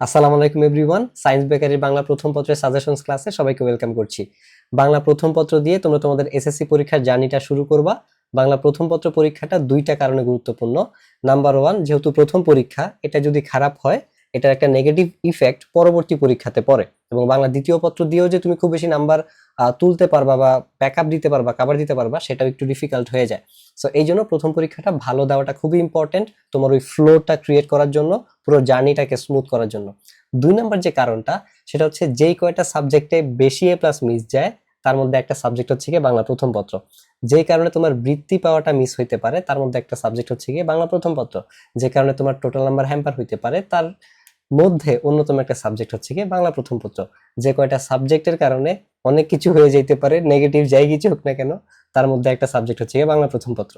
আসসালামু আলাইকুম everyone. Science বেকারির বাংলা প্রথম পত্রের সাজেশনস ক্লাসে সবাইকে ওয়েলকাম করছি। বাংলা প্রথম পত্র দিয়ে তোমরা তোমাদের এসএসসি পরীক্ষার জার্নিটা শুরু করবা। বাংলা প্রথম পত্র পরীক্ষাটা দুইটা কারণে গুরুত্বপূর্ণ। নাম্বার ওয়ান যেহেতু প্রথম পরীক্ষা, এটা যদি খারাপ হয় এটার একটা নেগেটিভ ইফেক্ট পরবর্তী পরীক্ষাতে পড়ে। এবং বাংলা দ্বিতীয় পত্র দিয়েও যে তুমি খুব বেশি নাম্বার তুলতে পারবা বা ব্যাকআপ দিতে পারবা কাভার দিতে পারবা, সেটাও একটু ডিফিকাল্ট হয়ে যায়। সো এই জন্য প্রথম পরীক্ষাটা ভালো দেওয়াটা খুবই ইম্পর্টেন্ট তোমার ওই ফ্লোটা ক্রিয়েট করার জন্য, পুরো জার্নিটাকে স্মুথ করার জন্য। দুই নাম্বার যে কারণটা, সেটা হচ্ছে যেই কয়টা সাবজেক্টে বেশি এ প্লাস মিস যায়, তার মধ্যে একটা সাবজেক্ট হচ্ছে গিয়ে বাংলা প্রথম পত্র। যেই কারণে তোমার বৃত্তি পাওয়াটা মিস হইতে পারে, তার মধ্যে একটা সাবজেক্ট হচ্ছে গিয়ে বাংলা প্রথম পত্র। যে কারণে তোমার টোটাল নাম্বার হ্যাম্পার হইতে পারে, তার মধ্যে অন্যতম একটা সাবজেক্ট হচ্ছে গিয়ে বাংলা প্রথম পত্র। যে কয়টা সাবজেক্টের কারণে অনেক কিছু হয়ে যেতে পারে নেগেটিভ যাই কিছু হোক না কেন, তার মধ্যে একটা সাবজেক্ট হচ্ছে গিয়ে বাংলা প্রথম পত্র।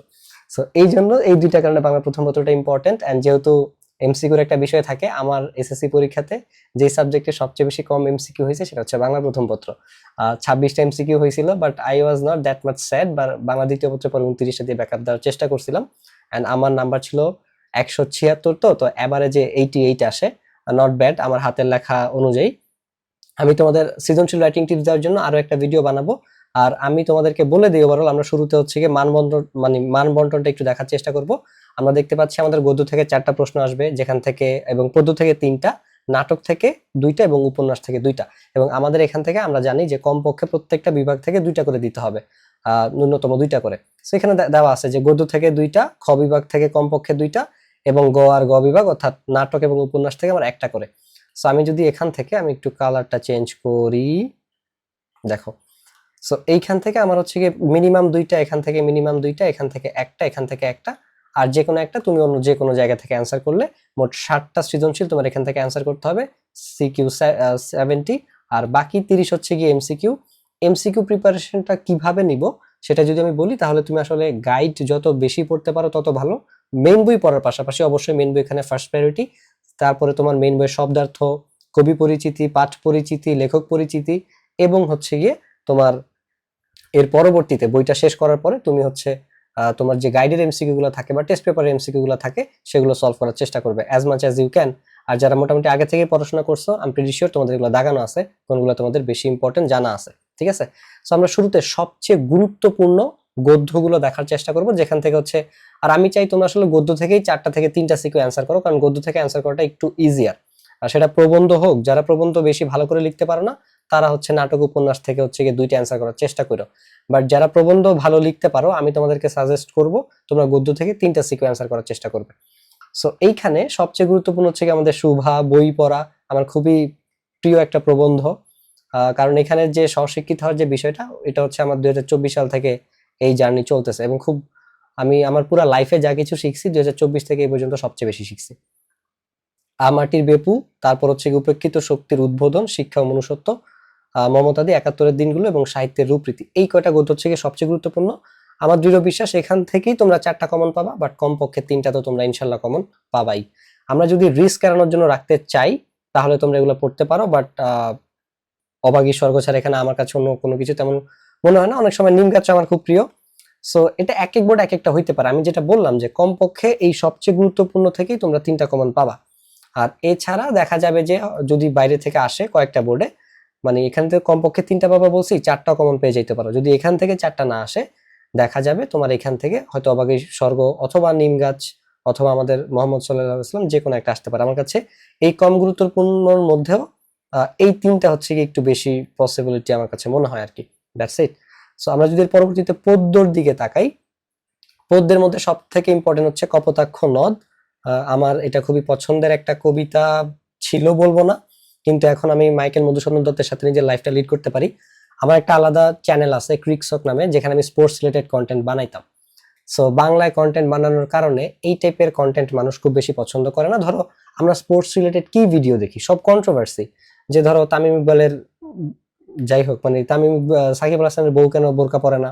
সো এই জন্য এই দুইটা কারণে বাংলা প্রথম পত্রটা ইম্পর্টেন্ট অ্যান্ড যেহেতু এমসিকিউর একটা বিষয় থাকে, আমার এসএসসি পরীক্ষাতে যে সাবজেক্টে সবচেয়ে বেশি কম এমসিকিউ হয়েছে সেটা হচ্ছে বাংলা প্রথম পত্র। ছাব্বিশটা এমসিকিউ হয়েছিল but I was not that much sad বা বাংলা দ্বিতীয় পত্র পরে উনত্রিশটা দিয়ে ব্যাকআপ দেওয়ার চেষ্টা করছিলাম। অ্যান্ড আমার নাম্বার ছিল একশো ছিয়াত্তর তো তো এবারে এইটি এইট আসে। নট ব্যাড আমার হাতের লেখা অনুযায়ী। আমি তোমাদের সৃজনশীল রাইটিং টিপস দেওয়ার জন্য আরও একটা ভিডিও বানাবো। আর আমি তোমাদেরকে বলে দিই ওভারঅল আমরা শুরুতে হচ্ছে গিয়ে মানবন্টন মানে মান বন্টনটা একটু দেখার চেষ্টা করব। আমরা দেখতে পাচ্ছি আমাদের গদ্য থেকে চারটা প্রশ্ন আসবে, যেখান থেকে এবং পদ্য থেকে তিনটা, নাটক থেকে দুইটা এবং উপন্যাস থেকে দুইটা। এবং আমাদের এখান থেকে আমরা জানি যে কমপক্ষে প্রত্যেকটা বিভাগ থেকে দুইটা করে দিতে হবে ন্যূনতম দুইটা করে। সেখানে দেওয়া আছে যে গদ্য থেকে দুইটা, খ বিভাগ থেকে কমপক্ষে দুইটা এবং গ আর গ বিভাগ অর্থাৎ নাটক এবং উপন্যাস থেকে আমার একটা করে। সো আমি যদি এখান থেকে আমি একটু কালারটা চেঞ্জ করি, দেখো। সো এইখান থেকে আমার হচ্ছে গিয়ে মিনিমাম দুইটা, এখান থেকে মিনিমাম দুইটা, এখান থেকে একটা, এখান থেকে একটা। আর যে কোনো একটা তুমি অন্য যে কোনো জায়গা থেকে অ্যান্সার করলে মোট ষাটটা সৃজনশীল তোমার এখান থেকে অ্যান্সার করতে হবে সিকিউ সেভেন্টি আর বাকি তিরিশ হচ্ছে গিয়ে এমসিকিউ এমসিকিউ প্রিপারেশনটা কীভাবে নিব? সেটা যদি আমি বলি, তাহলে তুমি আসলে গাইড যত বেশি পড়তে পারো, তত ভালো। মেন বই পড়ার পাশাপাশি অবশ্যই মেন বই এখানে ফার্স্ট প্রায়োরিটি তারপরে তোমার মেন বইয়ের শব্দার্থ, কবি পরিচিতি, পাঠ পরিচিতি, লেখক পরিচিতি এবং হচ্ছে গিয়ে তোমার এর পরবর্তীতে বইটা শেষ করার পরে তুমি হচ্ছে তোমার যে গাইডের এমসিকিউ গুলো থাকে বা টেস্ট পেপারের এমসিকিউ গুলো থাকে, সেগুলো সলভ করার চেষ্টা করবে as much as you can আর যারা মোটামুটি আগে থেকে পড়াশোনা করছ আমি প্রিটি শিওর তোমাদের এগুলো দাগানো আছে, কোনগুলো তোমাদের বেশি ইম্পর্টেন্ট জানা আছে। ঠিক আছে? সো আমরা শুরুতে সবচেয়ে গুরুত্বপূর্ণ গদ্যগুলো দেখার চেষ্টা করব, যেখান থেকে হচ্ছে, আর আমি চাই তোমরা আসলে গদ্য থেকেই চারটা থেকে তিনটা সিকিউ অ্যান্সার করো, কারণ গদ্য থেকে অ্যান্সার করাটা একটু ইজিয়ার আর সেটা প্রবন্ধ হোক, যারা প্রবন্ধ বেশি ভালো করে লিখতে পারো না, তারা হচ্ছে নাটক উপন্যাস থেকে হচ্ছে গিয়ে দুইটা অ্যান্সার করার চেষ্টা করো। বাট যারা প্রবন্ধ ভালো লিখতে পারো, আমি তোমাদেরকে সাজেস্ট করব, তোমরা গদ্য থেকে তিনটা সিকিউ অ্যান্সার করার চেষ্টা করবে। সো এইখানে সবচেয়ে গুরুত্বপূর্ণ হচ্ছে কি আমাদের শুভা বই পড়া আমার খুবই প্রিয় একটা প্রবন্ধ। কারণ এখানে যে সশিক্ষিত হওয়ার যে বিষয়টা, এটা হচ্ছে আমার দুই হাজার চব্বিশ সাল থেকে এই জার্নি চলতেছে এবং খুব আমি আমার পুরো লাইফে যা কিছু শিখছি, দুই হাজার চব্বিশ থেকে এই পর্যন্ত সবচেয়ে বেশি শিখছি। আমাটির বেপু, তারপর হচ্ছে উপেক্ষিত শক্তির উদ্বোধন, শিক্ষা মনুষ্যত্ব মমতাদি একাত্তরের দিনগুলো এবং সাহিত্যের রূপরীতি, এই কয়টা গদ্য হচ্ছে সবচেয়ে গুরুত্বপূর্ণ। আমার দৃঢ় বিশ্বাস, এখান থেকেই তোমরা চারটা কমন পাবা বাট কমপক্ষে তিনটা তো তোমরা ইনশাল্লাহ কমন পাবাই। আমরা যদি রিস্ক এড়ানোর জন্য রাখতে চাই, তাহলে তোমরা এগুলো পড়তে পারো বাট অবাগী স্বর্গ ছাড়া এখানে আমার কাছে অন্য কোনো কিছু তেমন মনে হয় না। অনেক সময় নিম গাছ আমার খুব প্রিয়। সো এটা এক এক বোর্ড এক একটা হইতে পারে। আমি যেটা বললাম যে, কমপক্ষে এই সবচেয়ে গুরুত্বপূর্ণ থেকেই তোমরা তিনটা কমন পাবা। আর এছাড়া দেখা যাবে যে, যদি বাইরে থেকে আসে কয়েকটা বোর্ডে মানে এখান থেকে কমপক্ষে তিনটা পাবা বলছি চারটা কমন পেয়ে যেতে পারো। যদি এখান থেকে চারটা না আসে, দেখা যাবে তোমার এখান থেকে হয়তো অবাগী স্বর্গ অথবা নিম গাছ অথবা আমাদের মোহাম্মদ সাল্লাহ ইসলাম যে কোনো একটা আসতে পারে। আমার কাছে এই কম গুরুত্বপূর্ণর মধ্যেও এই তিনটা হচ্ছে কি একটু বেশি পসিবিলিটি আমার কাছে মনে হয় আর কি দ্যাটস ইট সো আমরা যদি পরবর্তীতে পদ্যর দিকে তাকাই, পদ্যের মধ্যে সব থেকে ইম্পর্টেন্ট হচ্ছে কপোতাক্ষ নদ। আমার এটা খুবই পছন্দের একটা কবিতা ছিল বলব না, কিন্তু এখন আমি মাইকেল মধুসূদন দত্তের সাথে নিজের লাইফটা লিড করতে পারি। আমার একটা আলাদা চ্যানেল আছে ক্রিকসক নামে, যেখানে আমি স্পোর্টস রিলেটেড কন্টেন্ট বানাইতাম। সো বাংলায় কন্টেন্ট বানানোর কারণে এই টাইপের কন্টেন্ট মানুষ খুব বেশি পছন্দ করে না। ধরো, আমরা স্পোর্টস রিলেটেড কি ভিডিও দেখি? সব কন্ট্রোভার্সি যে ধরো তামিম ইকবালের যাই হোক মানে তামিম সাকিব হাসানের বউ কেন বোরকা পরে না?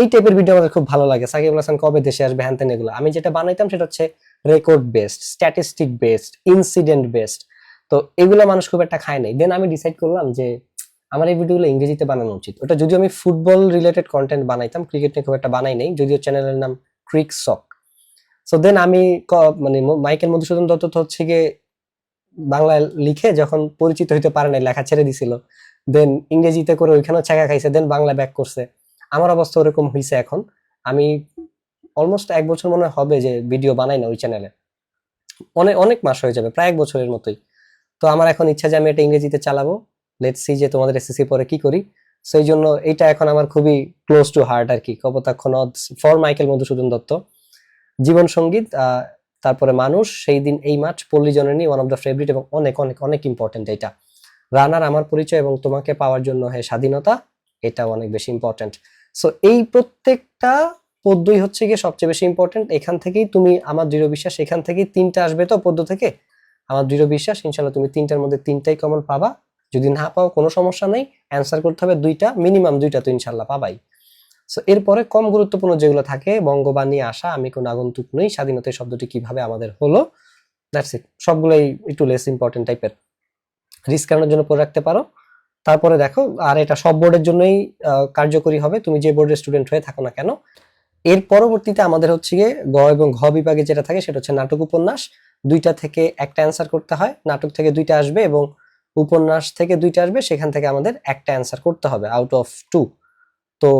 এই টাইপের ভিডিও আমাদের খুব ভালো লাগে। সাকিব হাসান কবে দেশে আসবে, হ্যান তেন এগুলো। আমি যেটা বানাইতাম সেটা হচ্ছে record based statistic based incident based তো এগুলো মানুষ খুব একটা খায় নাই। দেন আমি ডিসাইড করলাম যে আমার এই ভিডিওগুলো ইংরেজিতে বানানো উচিত। ওটা যদিও আমি ফুটবল রিলেটেড কন্টেন্ট বানাইতাম ক্রিকেট নিয়ে খুব একটা বানাই নাই, যদিও চ্যানেলের নাম ক্রিক সক সো দেন আমি মানে মাইকেল মধুসূদন দত্ত হচ্ছে গিয়ে বাংলা লিখে যখন পরিচিত হইতে পারে নাই, লেখা ছেড়ে দিছিল। দেন ইংরেজিতে করে ওইখানেও ছেঁকা খাইছে দেন বাংলা ব্যাক করছে। আমার অবস্থা ওরকম হয়েছে এখন। আমি অলমোস্ট এক বছর মনে হবে যে ভিডিও বানাই না ওই চ্যানেলে অনেক অনেক মাস হয়ে যাবে, প্রায় এক বছরের মতোই। তো আমার এখন ইচ্ছা যে আমি এটা ইংরেজিতে চালাবো। লেটস সি যে তোমাদের এসএসসি পরে কি করি। সেই জন্য এটা এখন আমার খুবই ক্লোজ টু হার্ট আর কি। কপোতাক্ষ নদ ফর মাইকেল মধুসূদন দত্ত। জীবন সংগীত তারপরে মানুষ, সেই দিন এই মাঠ, পল্লী জননী ওয়ান অফ দ্য ফেভারিট এবং অনেক অনেক অনেক ইম্পর্টেন্ট এটা। রানার আমার পরিচয় এবং তোমাকে পাওয়ার জন্য হে স্বাধীনতা এটা অনেক বেশি ইম্পর্টেন্ট সো এই প্রত্যেকটা পদ্যই হচ্ছে গিয়ে সবচেয়ে বেশি ইম্পর্টেন্ট এখান থেকেই তুমি আমার দৃঢ় বিশ্বাস, এখান থেকেই তিনটা আসবে তো পদ্য থেকে? আমার দৃঢ় বিশ্বাস ইনশাল্লাহ তুমি তিনটার মধ্যে তিনটাই কমন পাবা। যদি না পাও, কোনো সমস্যা নেই। অ্যান্সার করতে হবে দুইটা মিনিমাম দুইটা তো ইনশাল্লাহ পাবাই। সো এরপরে কম গুরুত্বপূর্ণ যেগুলো থাকে, বঙ্গবাণী আসা আমি কোন আগন্তুক নই স্বাধীনতা শব্দটি কীভাবে আমাদের হলো দ্যাটস ইট সবগুলোই একটু লেস ইম্পর্টেন্ট টাইপের রিস্ক কারণের জন্য পড়ে রাখতে পারো। তারপরে দেখো, আর এটা সব বোর্ডের জন্যই কার্যকরী হবে, তুমি যে বোর্ডের স্টুডেন্ট হয়ে থাকো না কেন। এর পরবর্তীতে আমাদের হচ্ছে গিয়ে গ এবং ঘ বিভাগে যেটা থাকে, সেটা হচ্ছে নাটক উপন্যাস। দুইটা থেকে একটা অ্যান্সার করতে হয়, নাটক থেকে দুইটা আসবে এবং উপন্যাস থেকে দুইটা আসবে, সেখান থেকে আমাদের একটা অ্যান্সার করতে হবে আউট অফ টু তো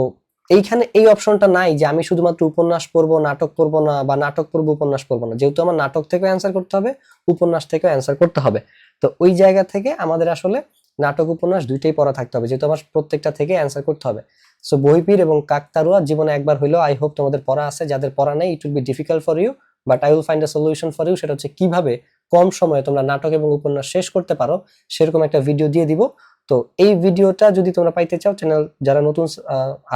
এইখানে এই অপশনটা নাই যে আমি শুধুমাত্র উপন্যাস পড়ব, নাটক পড়ব না বা নাটক পড়ব, উপন্যাস পড়ব না। যেহেতু আমার নাটক থেকে অ্যান্সার করতে হবে, উপন্যাস থেকেও অ্যান্সার করতে হবে। তো ওই জায়গা থেকে আমাদের আসলে নাটক, উপন্যাস দুইটাই পড়া থাকতে হবে, যেহেতু আমার প্রত্যেকটা থেকে অ্যান্সার করতে হবে। সো বহিপীর এবং কাকতারুয়া জীবনে একবার হইলেও আই হোপ তোমাদের পড়া আছে। যাদের পড়া নেই it will be difficult for you but I will find a solution for you সেটা হচ্ছে কীভাবে কম সময়ে তোমরা নাটক এবং উপন্যাস শেষ করতে পারো, সেরকম একটা ভিডিও দিয়ে দিব। তো এই ভিডিওটা যদি তোমরা পাইতে চাও চ্যানেল যারা নতুন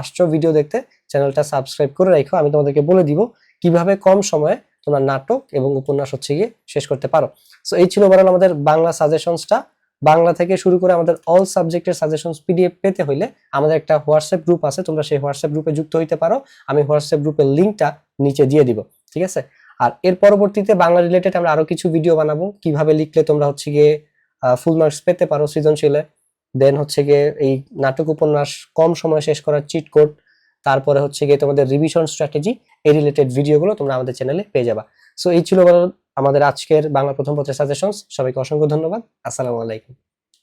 আসছো ভিডিও দেখতে চ্যানেলটা সাবস্ক্রাইব করে রাখো আমি তোমাদেরকে বলে দিব কীভাবে কম সময়ে তোমরা নাটক এবং উপন্যাস হচ্ছে গিয়ে শেষ করতে পারো। সো এই ছিল ওভারঅল আমাদের বাংলা সাজেশনসটা বাংলা থেকে শুরু করে আমাদের অল সাবজেক্টের সাজেশনস পিডিএফ পেতে হইলে আমাদের একটা হোয়াটসঅ্যাপ গ্রুপ আছে, তোমরা সেই হোয়াটসঅ্যাপ গ্রুপে যুক্ত হইতে পারো। আমি হোয়াটসঅ্যাপ গ্রুপের লিঙ্কটা নিচে দিয়ে দিব, ঠিক আছে? আর এর পরবর্তীতে বাংলা রিলেটেড আমরা আরও কিছু ভিডিও বানাবো। কীভাবে লিখলে তোমরা হচ্ছে গিয়ে ফুল মার্কস পেতে পারো সৃজনশীলে। দেন হচ্ছে গিয়ে এই নাটক উপন্যাস কম সময় শেষ করার চিট কোড তারপরে হচ্ছে গিয়ে তোমাদের রিভিশন স্ট্র্যাটেজি এই রিলেটেড ভিডিওগুলো তোমরা আমাদের চ্যানেলে পেয়ে যাবা। সো এই ছিল আমাদের আজকের বাংলা প্রথম পত্রের সাজেশনস সবাইকে অসংখ্য ধন্যবাদ। আসসালামু আলাইকুম।